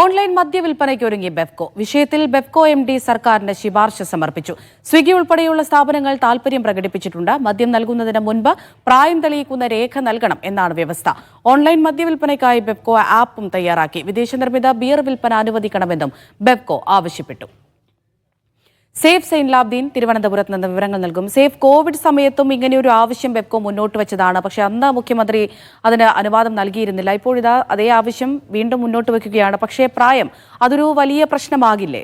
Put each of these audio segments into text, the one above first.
Online മദ്യവിൽപ്പനയ്ക്ക് ഒരുങ്ങി ബെഫ്കോ വിഷയത്തിൽ Bevco M D സർക്കാരിന് ശുപാർശ സമർപ്പിച്ചു. സ്വിഗ്ഗി ഉൾപ്പെടെയുള്ള സ്ഥാപനങ്ങൾ താൽപര്യം പ്രകടിപ്പിച്ചിട്ടുണ്ട്. മദ്യം നൽകുന്നതിന് മുൻപ് പ്രായം തെളിയിക്കുന്ന രേഖ നൽകണം എന്നാണ് വ്യവസ്ഥ. ഓൺലൈൻ മദ്യവിൽപ്പനയ്ക്കായി ബെഫ്കോ ആപ്പും തയ്യാറാക്കി. വിദേശ നിർമ്മിത ബിയർ വിൽപ്പന അനുവദിക്കണമെന്നും ബെഫ്കോ ആവശ്യപ്പെട്ടു. സേഫ് സെയിൻ ലാബ്ദീൻ തിരുവനന്തപുരത്ത് നിന്ന് വിവരങ്ങൾ നൽകും. സേഫ് കോവിഡ് സമയത്തും ഇങ്ങനെയൊരു ആവശ്യം ബെപ്കോ മുന്നോട്ട് വെച്ചതാണ്. പക്ഷേ അന്ന് മുഖ്യമന്ത്രി അതിന് അനുവാദം നൽകിയിരുന്നില്ല. ഇപ്പോഴിതാ അതേ ആവശ്യം വീണ്ടും മുന്നോട്ട് വെക്കുകയാണ്. പക്ഷേ പ്രായം അതൊരു വലിയ പ്രശ്നമാകില്ലേ?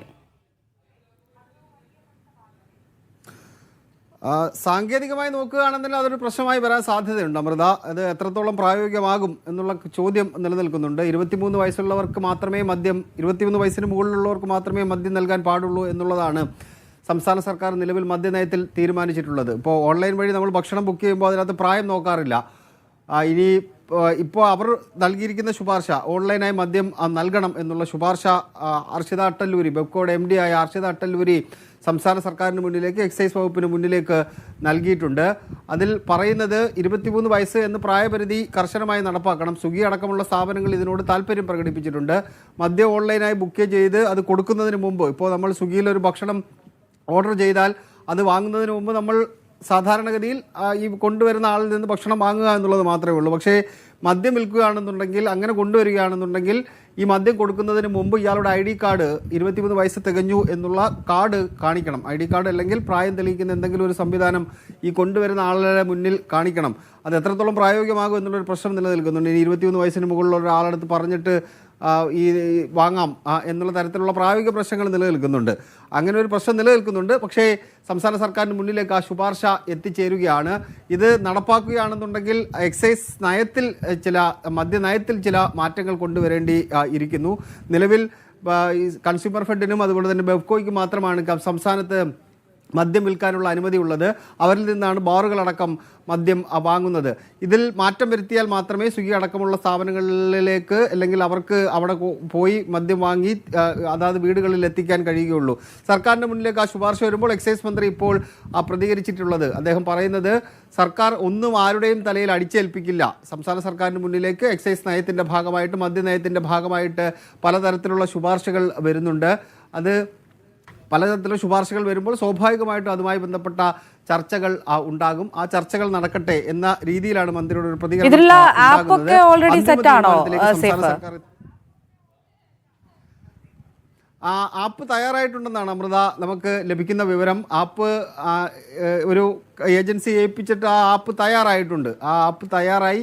സാങ്കേതികമായി നോക്കുകയാണെന്നുണ്ടെങ്കിൽ അതൊരു പ്രശ്നമായി വരാൻ സാധ്യതയുണ്ട് അമൃത. അത് എത്രത്തോളം പ്രായോഗികമാകും എന്നുള്ള ചോദ്യം നിലനിൽക്കുന്നുണ്ട്. ഇരുപത്തിമൂന്ന് വയസ്സുള്ളവർക്ക് മാത്രമേ മദ്യം ഇരുപത്തിമൂന്ന് വയസ്സിന് മുകളിലുള്ളവർക്ക് മാത്രമേ മദ്യം നൽകാൻ പാടുള്ളൂ എന്നുള്ളതാണ് സംസ്ഥാന സർക്കാർ നിലവിൽ മദ്യനയത്തിൽ തീരുമാനിച്ചിട്ടുള്ളത്. ഇപ്പോൾ ഓൺലൈൻ വഴി നമ്മൾ ഭക്ഷണം ബുക്ക് ചെയ്യുമ്പോൾ അതിനകത്ത് പ്രായം നോക്കാറില്ല. ഇനി ഇപ്പോൾ അവർ നൽകിയിരിക്കുന്ന ശുപാർശ ഓൺലൈനായി മദ്യം നൽകണം എന്നുള്ള ശുപാർശ അർഷിത അട്ടല്ലൂരി ബെബ്കോഡ് എം ഡി ആയ അർഷിത അട്ടല്ലൂരി സംസ്ഥാന സർക്കാരിന് മുന്നിലേക്ക് എക്സൈസ് വകുപ്പിന് മുന്നിലേക്ക് നൽകിയിട്ടുണ്ട്. അതിൽ പറയുന്നത് ഇരുപത്തിമൂന്ന് വയസ്സ് എന്ന് പ്രായപരിധി കർശനമായി നടപ്പാക്കണം. സ്വിഗി അടക്കമുള്ള സ്ഥാപനങ്ങൾ ഇതിനോട് താല്പര്യം പ്രകടിപ്പിച്ചിട്ടുണ്ട്. മദ്യം ഓൺലൈനായി ബുക്ക് ചെയ്ത് അത് കൊടുക്കുന്നതിന് മുമ്പ് ഇപ്പോൾ നമ്മൾ സ്വിഗ്ഗിയിൽ ഒരു ഭക്ഷണം ഓർഡർ ചെയ്താൽ അത് വാങ്ങുന്നതിന് മുമ്പ് നമ്മൾ സാധാരണഗതിയിൽ ഈ കൊണ്ടുവരുന്ന ആളിൽ നിന്ന് ഭക്ഷണം വാങ്ങുക എന്നുള്ളത് മാത്രമേ ഉള്ളൂ. പക്ഷേ മദ്യം വിൽക്കുകയാണെന്നുണ്ടെങ്കിൽ അങ്ങനെ കൊണ്ടുവരികയാണെന്നുണ്ടെങ്കിൽ ഈ മദ്യം കൊടുക്കുന്നതിന് മുമ്പ് ഇയാളുടെ ഐ ഡി കാർഡ് ഇരുപത്തിമൂന്ന് വയസ്സ് തികഞ്ഞു എന്നുള്ള കാർഡ് കാണിക്കണം. ഐ ഡി കാർഡ് അല്ലെങ്കിൽ പ്രായം തെളിയിക്കുന്ന എന്തെങ്കിലും ഒരു സംവിധാനം ഈ കൊണ്ടുവരുന്ന ആളുടെ മുന്നിൽ കാണിക്കണം. അത് എത്രത്തോളം പ്രായോഗികമാകും എന്നുള്ളൊരു പ്രശ്നം നിലനിൽക്കുന്നുണ്ട്. ഇനി ഇരുപത്തിമൂന്ന് വയസ്സിന് മുകളിലുള്ള ഒരാളടുത്ത് പറഞ്ഞിട്ട് ഈ വാങ്ങാം എന്നുള്ള തരത്തിലുള്ള പ്രായോഗിക പ്രശ്നങ്ങൾ നിലനിൽക്കുന്നുണ്ട്. അങ്ങനെ ഒരു പ്രശ്നം നിലനിൽക്കുന്നുണ്ട്. പക്ഷേ സംസ്ഥാന സർക്കാരിന് മുന്നിലേക്ക് ആ ശുപാർശ എത്തിച്ചേരുകയാണ്. ഇത് നടപ്പാക്കുകയാണെന്നുണ്ടെങ്കിൽ എക്സൈസ് നയത്തിൽ ചില മദ്യനയത്തിൽ ചില മാറ്റങ്ങൾ കൊണ്ടുവരേണ്ടി ഇരിക്കുന്നു. നിലവിൽ കൺസ്യൂമർ ഫെഡിനും അതുപോലെ തന്നെ ബെഫ്കോയ്ക്ക് മാത്രമാണ് സംസ്ഥാനത്ത് മദ്യം വിൽക്കാനുള്ള അനുമതി ഉള്ളത് അവരിൽ നിന്നാണ് ബാറുകളടക്കം മദ്യം വാങ്ങുന്നത്. ഇതിൽ മാറ്റം വരുത്തിയാൽ മാത്രമേ സ്വിഗ്ഗി അടക്കമുള്ള സ്ഥാപനങ്ങളിലേക്ക് അല്ലെങ്കിൽ അവർക്ക് അവിടെ പോയി മദ്യം വാങ്ങി അതാത് വീടുകളിൽ എത്തിക്കാൻ കഴിയുകയുള്ളൂ. സർക്കാരിന്റെ മുന്നിലേക്ക് ആ ശുപാർശ വരുമ്പോൾ എക്സൈസ് മന്ത്രി ഇപ്പോൾ പ്രതികരിച്ചിട്ടുള്ളത്. അദ്ദേഹം പറയുന്നത് സർക്കാർ ഒന്നും ആരുടെയും തലയിൽ അടിച്ചേൽപ്പിക്കില്ല. സംസ്ഥാന സർക്കാരിന് മുന്നിലേക്ക് എക്സൈസ് നയത്തിന്റെ ഭാഗമായിട്ട് മദ്യനയത്തിന്റെ ഭാഗമായിട്ട് പലതരത്തിലുള്ള ശുപാർശകൾ വരുന്നുണ്ട്. അത് പലതരത്തിലുള്ള ശുപാർശകൾ വരുമ്പോൾ സ്വാഭാവികമായിട്ടും അതുമായി ബന്ധപ്പെട്ട ചർച്ചകൾ ഉണ്ടാകും. ആ ചർച്ചകൾ നടക്കട്ടെ എന്ന രീതിയിലാണ് മന്ത്രിയുടെ ഒരു പ്രതികരണം ആ, ആപ്പ് തയ്യാറായിട്ടുണ്ടെന്നാണ് അമൃത നമുക്ക് ലഭിക്കുന്ന വിവരം. ആപ്പ് ഒരു ഏജൻസി ഏൽപ്പിച്ചിട്ട് ആ ആപ്പ് തയ്യാറായിട്ടുണ്ട്. ആ ആപ്പ് തയ്യാറായി.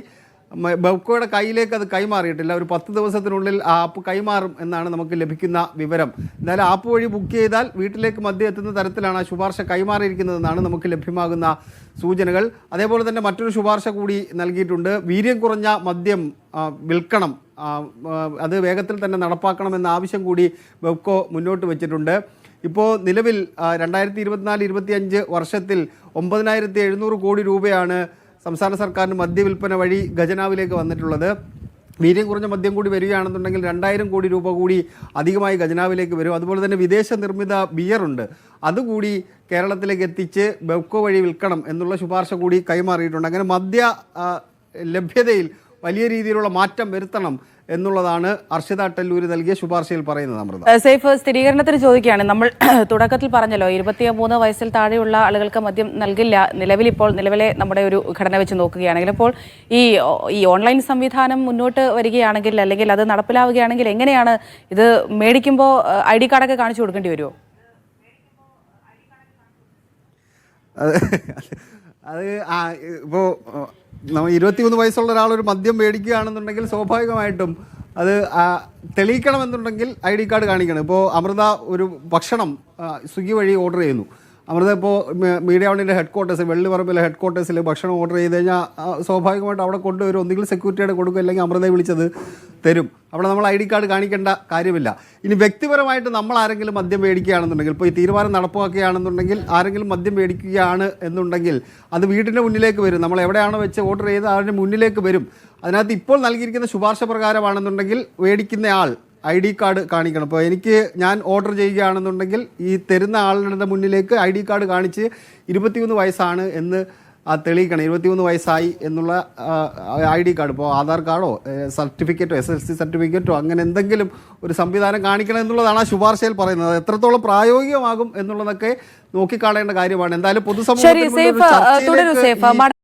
ബെവ്കോയുടെ കയ്യിലേക്ക് അത് കൈമാറിയിട്ടില്ല. ഒരു പത്ത് ദിവസത്തിനുള്ളിൽ ആ ആപ്പ് കൈമാറും എന്നാണ് നമുക്ക് ലഭിക്കുന്ന വിവരം. എന്തായാലും ആപ്പ് വഴി ബുക്ക് ചെയ്താൽ വീട്ടിലേക്ക് മദ്യം എത്തുന്ന തരത്തിലാണ് ആ ശുപാർശ കൈമാറിയിരിക്കുന്നതെന്നാണ് നമുക്ക് ലഭ്യമാകുന്ന സൂചനകൾ. അതേപോലെ തന്നെ മറ്റൊരു ശുപാർശ കൂടി നൽകിയിട്ടുണ്ട്. വീര്യം കുറഞ്ഞ മദ്യം വിൽക്കണം അത് വേഗത്തിൽ തന്നെ നടപ്പാക്കണം എന്ന ആവശ്യം കൂടി വെബ്കോ മുന്നോട്ട് വെച്ചിട്ടുണ്ട്. ഇപ്പോൾ നിലവിൽ രണ്ടായിരത്തി ഇരുപത്തിനാല് ഇരുപത്തിയഞ്ച് വർഷത്തിൽ ഒമ്പതിനായിരത്തി എഴുന്നൂറ് കോടി രൂപയാണ് സംസ്ഥാന സർക്കാരിന് മദ്യവിൽപ്പന വഴി ഖജനാവിലേക്ക് വന്നിട്ടുള്ളത്. വീര്യം കുറഞ്ഞ മദ്യം കൂടി വരികയാണെന്നുണ്ടെങ്കിൽ രണ്ടായിരം കോടി രൂപ കൂടി അധികമായി ഖജനാവിലേക്ക് വരും. അതുപോലെ തന്നെ വിദേശ നിർമ്മിത ബിയറുണ്ട് അതുകൂടി കേരളത്തിലേക്ക് എത്തിച്ച് ബെവ്കോ വഴി വിൽക്കണം എന്നുള്ള ശുപാർശ കൂടി കൈമാറിയിട്ടുണ്ട്. അങ്ങനെ മദ്യ ലഭ്യതയിൽ വലിയ രീതിയിലുള്ള മാറ്റം വരുത്തണം എന്നുള്ളതാണ് അർഷിത ടെല്ലൂരി നൽകിയ ശുപാർശയിൽ പറയുന്നത് അമൃത. സേഫ് സ്ഥിരീകരണത്തിന് ചോദിക്കുകയാണ്. നമ്മൾ തുടക്കത്തിൽ പറഞ്ഞല്ലോ ഇരുപത്തി മൂന്ന് വയസ്സിൽ താഴെയുള്ള ആളുകൾക്ക് മദ്യം നൽകില്ല. നിലവിൽ ഇപ്പോൾ നിലവിലെ നമ്മുടെ ഒരു ഘടന വെച്ച് നോക്കുകയാണെങ്കിൽ അപ്പോൾ ഈ ഈ ഓൺലൈൻ സംവിധാനം മുന്നോട്ട് വരികയാണെങ്കിൽ അല്ലെങ്കിൽ അത് നടപ്പിലാവുകയാണെങ്കിൽ എങ്ങനെയാണ് ഇത് മേടിക്കുമ്പോൾ ഐ ഡി കാർഡൊക്കെ കാണിച്ചു കൊടുക്കേണ്ടി വരുമോ? അത് അത് ആ ഇപ്പോൾ നമ്മൾ ഇരുപത്തിമൂന്ന് വയസ്സുള്ള ഒരാൾ ഒരു മദ്യം മേടിക്കുകയാണെന്നുണ്ടെങ്കിൽ സ്വാഭാവികമായിട്ടും അത് തെളിയിക്കണമെന്നുണ്ടെങ്കിൽ ഐ ഡി കാർഡ് കാണിക്കണം. ഇപ്പോൾ അമൃത ഒരു ഭക്ഷണം സ്വിഗ്ഗി വഴി ഓർഡർ ചെയ്യുന്നു. അമൃത ഇപ്പോൾ മീഡിയ വണ്ണിന്റെ ഹെഡ് ക്വാർട്ടേഴ്സ് വെള്ളിപ്പറമ്പിലെ ഹെഡ് ക്വാർട്ടേഴ്സിൽ ഭക്ഷണം ഓർഡർ ചെയ്ത് കഴിഞ്ഞാൽ സ്വാഭാവികമായിട്ട് അവിടെ കൊണ്ടുവരും. ഒന്നുകിൽ സെക്യൂരിറ്റിയുടെ കൊടുക്കും അല്ലെങ്കിൽ അമൃതയെ വിളിച്ചത് തരും. അവിടെ നമ്മൾ ഐ ഡി കാർഡ് കാണിക്കേണ്ട കാര്യമില്ല. ഇനി വ്യക്തിപരമായിട്ട് നമ്മൾ ആരെങ്കിലും മദ്യം മേടിക്കുകയാണെന്നുണ്ടെങ്കിൽ ഇപ്പോൾ ഈ തീരുമാനം നടപ്പാക്കുകയാണെന്നുണ്ടെങ്കിൽ ആരെങ്കിലും മദ്യം മേടിക്കുകയാണ് എന്നുണ്ടെങ്കിൽ അത് വീടിന്റെ മുന്നിലേക്ക് വരും. നമ്മൾ എവിടെയാണോ വെച്ച് ഓർഡർ ചെയ്ത് അതിന്റെ മുന്നിലേക്ക് വരും. അതിനകത്ത് ഇപ്പോൾ നൽകിയിരിക്കുന്ന ശുപാർശ പ്രകാരമാണെന്നുണ്ടെങ്കിൽ മേടിക്കുന്ന ആൾ ഐ ഡി കാർഡ് കാണിക്കണം. അപ്പോൾ എനിക്ക് ഞാൻ ഓർഡർ ചെയ്യുകയാണെന്നുണ്ടെങ്കിൽ ഈ തരുന്ന ആളുടെ മുന്നിലേക്ക് ഐ ഡി കാർഡ് കാണിച്ച് ഇരുപത്തിയൊന്ന് വയസ്സാണ് എന്ന് തെളിയിക്കണം. ഇരുപത്തിമൂന്ന് വയസ്സായി എന്നുള്ള ഐ ഡി കാർഡ് ഇപ്പോൾ ആധാർ കാർഡോ സർട്ടിഫിക്കറ്റോ എസ് എൽ സി സർട്ടിഫിക്കറ്റോ അങ്ങനെ എന്തെങ്കിലും ഒരു സംവിധാനം കാണിക്കണം എന്നുള്ളതാണ് ആ ശുപാർശയിൽ പറയുന്നത്. എത്രത്തോളം പ്രായോഗികമാകും എന്നുള്ളതൊക്കെ നോക്കിക്കാണേണ്ട കാര്യമാണ്. എന്തായാലും പൊതുസമൂഹത്തിൽ